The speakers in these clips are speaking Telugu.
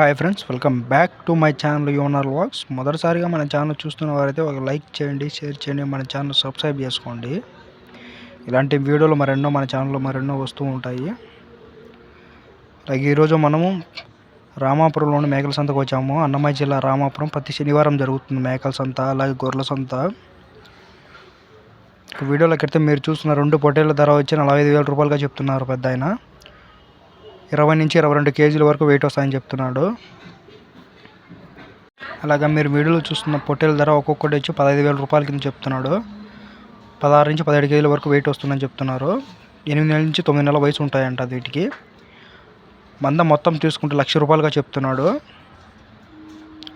Hi friends welcome back to my channel యూనర్ వాక్స్ మొదటిసారిగా మన ఛానల్ చూస్తున్న వారైతే ఒక లైక్ చేయండి షేర్ చేయండి మన ఛానల్ సబ్స్క్రైబ్ చేసుకోండి. ఇలాంటి వీడియోలు మరెన్నో మన ఛానల్లో మరెన్నో వస్తూ ఉంటాయి. అలాగే ఈరోజు మనము రామాపురంలోని మేకల సంతకు వచ్చాము. అన్నమయ్య జిల్లా రామాపురం ప్రతి శనివారం జరుగుతుంది మేకల సంత అలాగే గొర్రెల సంత. ఇక వీడియోలోకి అయితే మీరు చూస్తున్న రెండు పొటేళ్ళ ధర వచ్చి నలభై ఐదు వేల రూపాయలుగా చెప్తున్నారు పెద్ద ఆయన ఇరవై నుంచి ఇరవై రెండు కేజీల వరకు వెయిట్ వస్తాయని చెప్తున్నాడు. అలాగే మీరు వీడియోలో చూస్తున్న పొట్టేల ధర ఒక్కొక్కటి వచ్చి పదహైదు వేల రూపాయల కింద చెప్తున్నాడు. పదహారు నుంచి పదిహేడు కేజీల వరకు వెయిట్ వస్తుందని చెప్తున్నారు. ఎనిమిది నెలల నుంచి తొమ్మిది నెలల వయసు ఉంటాయంట వీటికి. మంద మొత్తం తీసుకుంటే లక్ష రూపాయలుగా చెప్తున్నాడు.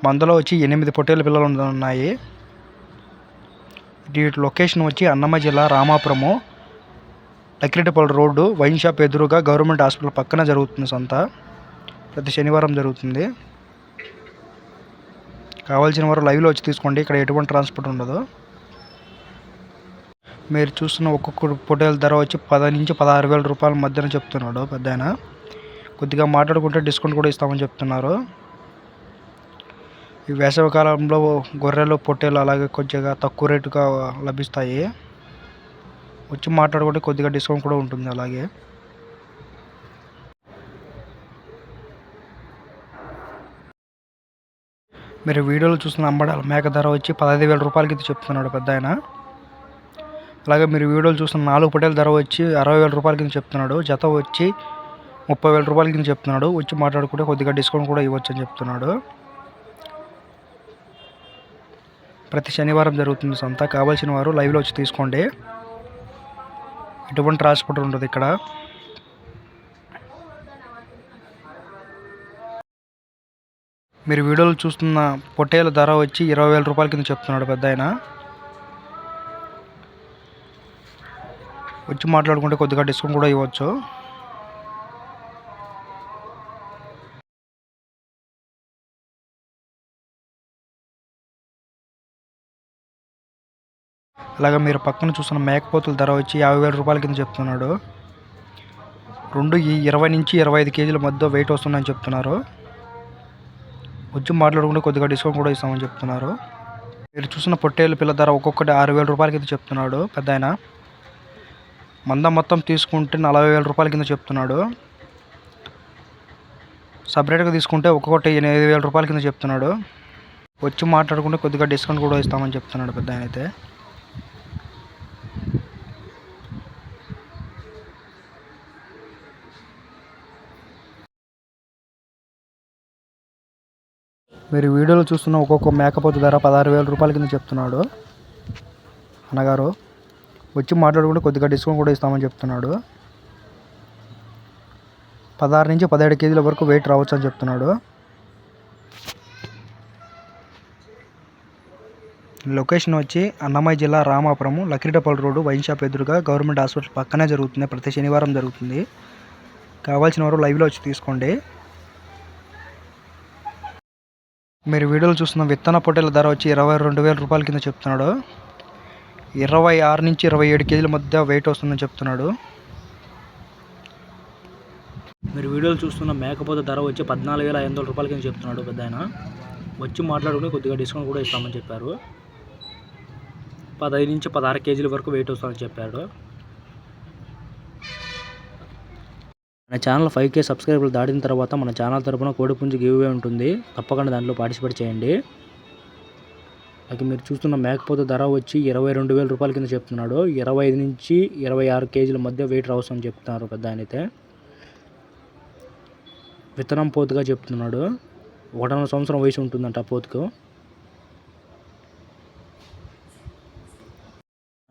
మందలో వచ్చి ఎనిమిది పొట్టేల పిల్లలు ఉన్నాయి. వీటి లొకేషన్ వచ్చి అన్నమ్మ జిల్లా రామాపురము. అక్రిటపల్ రోడ్డు వైన్ షాప్ ఎదురుగా గవర్నమెంట్ హాస్పిటల్ పక్కన జరుగుతుంది సంత. ప్రతి శనివారం జరుగుతుంది. కావాల్సిన వారు లైవ్లో వచ్చి తీసుకోండి ఇక్కడ ఎటువంటి ట్రాన్స్పోర్ట్ ఉండదు. మీరు చూస్తున్న ఒక్కొక్క పొటేల ధర వచ్చి పది నుంచి పదహారు వేల రూపాయల మధ్యన చెప్తున్నాడు పెద్ద ఆయన. కొద్దిగా మాట్లాడుకుంటే డిస్కౌంట్ కూడా ఇస్తామని చెప్తున్నారు. ఈ వేసవికాలంలో గొర్రెలు పొట్టేలు అలాగే కొద్దిగా తక్కువ రేటుగా లభిస్తాయి. వచ్చి మాట్లాడుకుంటే కొద్దిగా డిస్కౌంట్ కూడా ఉంటుంది అలాగే. మీరు వీడియోలో చూస్తున్న అంబడాల మేక ధర వచ్చి పదహైదు వేల రూపాయలకి ఇది చెప్తున్నాడు పెద్ద ఆయన. అలాగే మీరు వీడియోలు చూస్తున్న నాలుగు పొట్టేల ధర వచ్చి అరవై వేల రూపాయల కింద చెప్తున్నాడు. జత వచ్చి ముప్పై వేల రూపాయల కింద చెప్తున్నాడు. వచ్చి మాట్లాడుకుంటే కొద్దిగా డిస్కౌంట్ కూడా ఇవ్వచ్చు అని చెప్తున్నాడు. ప్రతి శనివారం జరుగుతుంది సంత. కావాల్సిన వారు లైవ్లో వచ్చి తీసుకోండి. ఎటువంటి ట్రాన్స్పోర్ట్ ఉండదు ఇక్కడ. మీరు వీడియోలో చూస్తున్న పొట్టేల ధర వచ్చి ఇరవై వేల రూపాయల కింద చెప్తున్నాడు పెద్ద ఆయన. వచ్చి మాట్లాడుకుంటే కొద్దిగా డిస్కౌంట్ కూడా ఇవ్వచ్చు. అలాగే మీరు పక్కన చూస్తున్న మేకపోతుల ధర వచ్చి యాభై వేల రూపాయల కింద చెప్తున్నాడు. రెండు ఈ ఇరవై నుంచి ఇరవై ఐదు కేజీల మధ్య వెయిట్ వస్తుందని చెప్తున్నారు. వచ్చి మాట్లాడుకుంటే కొద్దిగా డిస్కౌంట్ కూడా ఇస్తామని చెప్తున్నారు. మీరు చూసిన పొట్టేళ్ళ పిల్ల ధర ఒక్కొక్కటి ఆరు వేల రూపాయల కింద చెప్తున్నాడు పెద్ద ఆయన మంద మొత్తం తీసుకుంటే నలభై వేల రూపాయల కింద చెప్తున్నాడు. సపరేట్గా తీసుకుంటే ఒక్కొక్కటి ఎనిమిది వేల రూపాయల కింద చెప్తున్నాడు. వచ్చి మాట్లాడుకుంటే కొద్దిగా డిస్కౌంట్ కూడా ఇస్తామని చెప్తున్నాడు పెద్ద ఆయన అయితే. మీరు వీడియోలో చూస్తున్న ఒక్కొక్క మేకపోతు ధర పదహారు వేల రూపాయల కింద చెప్తున్నాడు. అన్నగారు వచ్చి మాట్లాడుకుంటే కొద్దిగా డిస్కౌంట్ కూడా ఇస్తామని చెప్తున్నాడు. పదహారు నుంచి పదిహేడు కేజీల వరకు వెయిట్ రావచ్చు అని చెప్తున్నాడు. లొకేషన్ వచ్చి అన్నమయ్య జిల్లా Ramapuram Lakritapalli road wine shop ఎదురుగా గవర్నమెంట్ హాస్పిటల్ పక్కనే జరుగుతుంది. ప్రతి శనివారం జరుగుతుంది. కావాల్సిన వారు లైవ్లో వచ్చి తీసుకోండి. మీరు వీడియోలు చూస్తున్న విత్తన పొట్టెల ధర వచ్చి ఇరవై రెండు వేల రూపాయల కింద చెప్తున్నాడు. ఇరవై ఆరు నుంచి ఇరవై ఏడు కేజీల మధ్య వెయిట్ వస్తుందని చెప్తున్నాడు. మీరు వీడియోలు చూస్తున్న మేకపోతే ధర వచ్చి పద్నాలుగు వేల ఐదు వందల రూపాయల కింద చెప్తున్నాడు పెద్ద ఆయన. వచ్చి మాట్లాడుకుని కొద్దిగా డిస్కౌంట్ కూడా ఇస్తామని చెప్పారు. పదహైదు నుంచి పదహారు కేజీల వరకు వెయిట్ వస్తుందని చెప్పాడు. మన ఛానల్ ఫైవ్ కే సబ్స్క్రైబర్లు దాటిన తర్వాత మన ఛానల్ తరపున కోడిపుంజి గివ్వే ఉంటుంది. తప్పకుండా దాంట్లో పార్టిసిపేట్ చేయండి. అలాగే మీరు చూస్తున్న మేకపోతే ధర వచ్చి ఇరవై రెండు వేల రూపాయల కింద చెప్తున్నాడు. ఇరవై ఐదు నుంచి ఇరవై ఆరు కేజీల మధ్య వెయిట్ రావచ్చు అని చెప్తున్నారు పెద్ద ఆయనైతే విత్తనం పోతుగా చెప్తున్నాడు. ఒకటన్నర సంవత్సరం వయసు ఉంటుందంట ఆ పోతుకు.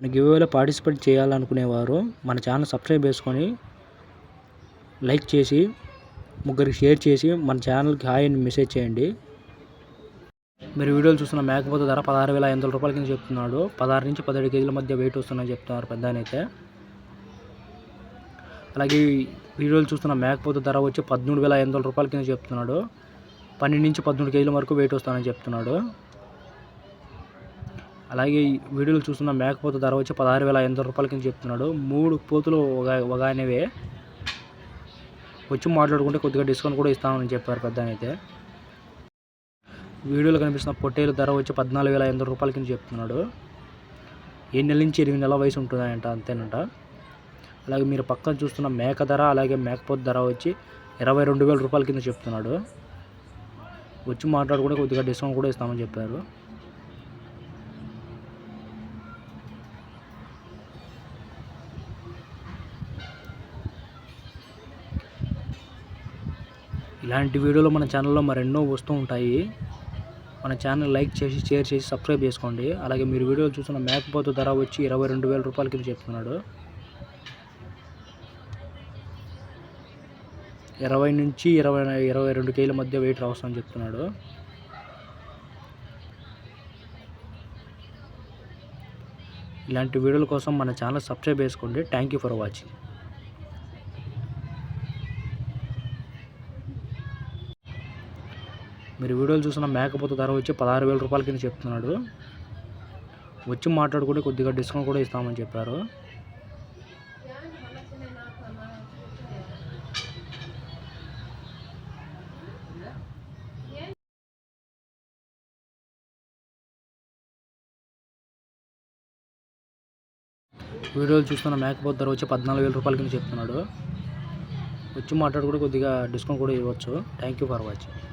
మన గివ్వేలో పార్టిసిపేట్ చేయాలనుకునేవారు. మన ఛానల్ సబ్స్క్రైబ్ చేసుకొని లైక్ చేసి ముగ్గురికి షేర్ చేసి మన ఛానల్కి హాయ్ అని మెసేజ్ చేయండి. మీరు వీడియోలు చూస్తున్న మేకపోతే ధర పదహారు వేల ఐదు వందల రూపాయల కింద చెప్తున్నాడు. పదహారు నుంచి పదిహేడు కేజీల మధ్య వెయిట్ వస్తుందని చెప్తున్నారు పెద్ద అయితే. అలాగే వీడియోలు చూస్తున్న మేకపోతే ధర వచ్చి పదమూడు వేల ఐదు వందల రూపాయల కింద చెప్తున్నాడు. పన్నెండు నుంచి పదమూడు కేజీల వరకు వెయిట్ వస్తానని చెప్తున్నాడు. అలాగే వీడియోలు చూస్తున్న మేకపోతే ధర వచ్చి పదహారు వేల ఐదు వందల రూపాయల కింద చెప్తున్నాడు. మూడు పోతులు ఒక ఒక ఆయనవే వచ్చి మాట్లాడుకుంటే కొద్దిగా డిస్కౌంట్ కూడా ఇస్తామని చెప్పారు పెద్ద అయితే. వీడియోలో కనిపిస్తున్న పొట్టేలు ధర వచ్చి పద్నాలుగు వేల ఐదు వందల రూపాయల కింద చెప్తున్నాడు. ఏడు నెలల నుంచి ఎనిమిది నెలల వయసు ఉంటుందంట అంతేనంట. అలాగే మీరు పక్కన చూస్తున్న మేక ధర అలాగే మేకపోతు ధర వచ్చి ఇరవై రెండు వేల రూపాయల కింద చెప్తున్నాడు. వచ్చి మాట్లాడుకుంటే కొద్దిగా డిస్కౌంట్ కూడా ఇస్తామని చెప్పారు. ఇలాంటి వీడియోలు మన ఛానల్లో మరెన్నో వస్తూ ఉంటాయి. మన ఛానల్ లైక్ చేసి షేర్ చేసి సబ్స్క్రైబ్ చేసుకోండి. అలాగే మీరు వీడియోలు చూసిన మేకపోతు ధర వచ్చి ఇరవై రెండు వేల రూపాయల కింద చెప్తున్నాడు. ఇరవై నుంచి ఇరవై ఇరవై రెండు కేజీల మధ్య వెయిట్ రావచ్చని చెప్తున్నాడు. ఇలాంటి వీడియోల కోసం మన ఛానల్ సబ్స్క్రైబ్ చేసుకోండి. Thank you for watching. మీరు వీడియోలు చూసిన మేకపోతే ధర వచ్చి పదహారు వేల రూపాయల కింద చెప్తున్నాడు. వచ్చి మాట్లాడుకుంటే కొద్దిగా డిస్కౌంట్ కూడా ఇస్తామని చెప్పారు. వీడియోలు చూస్తున్న మేకపోతే ధర వచ్చి పద్నాలుగు వేల రూపాయల కింద చెప్తున్నాడు. వచ్చి మాట్లాడుకుంటే కొద్దిగా డిస్కౌంట్ కూడా ఇవ్వచ్చు. Thank you for watching